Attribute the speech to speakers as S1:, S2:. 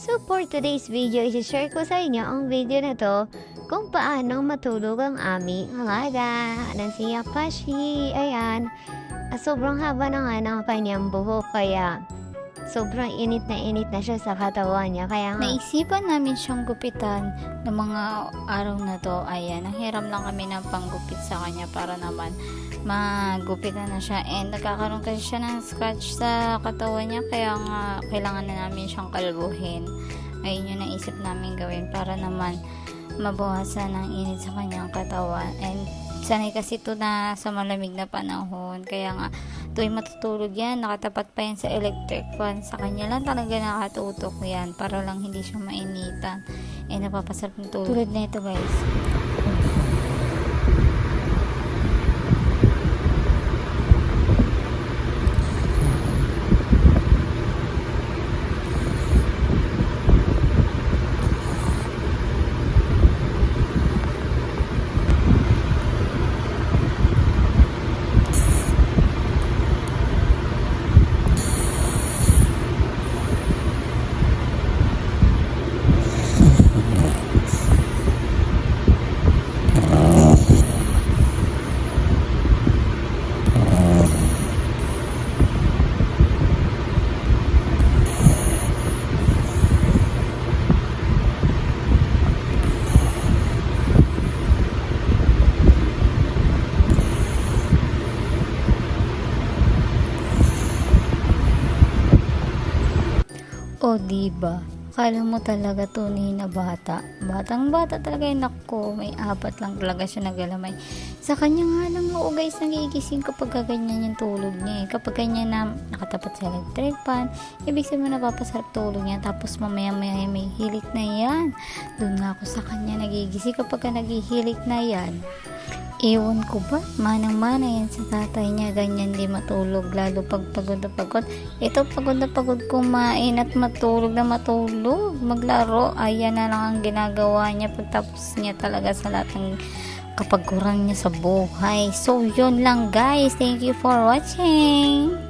S1: So for today's video, isi-share ko sa inyo ang video na to kung paano matulog ang aming alaga ng si Apache. Ayan, Ah, sobrang haba na nga ng kanyang buhok kaya sobrang init na init na siya sa katawan niya. Kaya nga,
S2: Naisipan namin siyang gupitan ng mga araw na to. Ayan, nanghiram lang kami ng panggupit sa kanya para naman magupitan na siya. And nagkakaroon kasi siya ng scratch sa katawan niya kaya nga kailangan na namin siyang kalbuhin. Ayun yung naisip namin gawin para naman mabawasan ang init sa kanyang katawan. And sanay kasi ito na sa malamig na panahon. Kaya nga, tuwing matutulog yan, nakatapat pa yan sa electric fan. Sa kanya lang talaga nakatutok yan para lang hindi siya mainitan. Eh, napapasarap ng tulog. Tulad na ito guys. O, diba? Kala mo talaga tunay na bata. Batang bata talaga yung nako. May apat lang talaga siya nagalamay. Sa kanya nga lang oo guys, nagigising kapag ganyan yung tulog niya eh. Kapag ganyan na nakatapat sa electric fan, ibig sabihin napapasarap tulog niya. Tapos mamaya maya may hilik na yan. Doon nga ako sa kanya nagigising kapag ka na yan. Ewan ko ba, manang-mana yan sa tatay niya, ganyan di matulog, lalo pag pagod na pagod. Ito pagod na pagod kumain at matulog na matulog, maglaro, ayan na lang ang ginagawa niya pagtapos niya talaga sa lahat ng kapagkurang niya sa buhay. So, yun lang guys. Thank you for watching.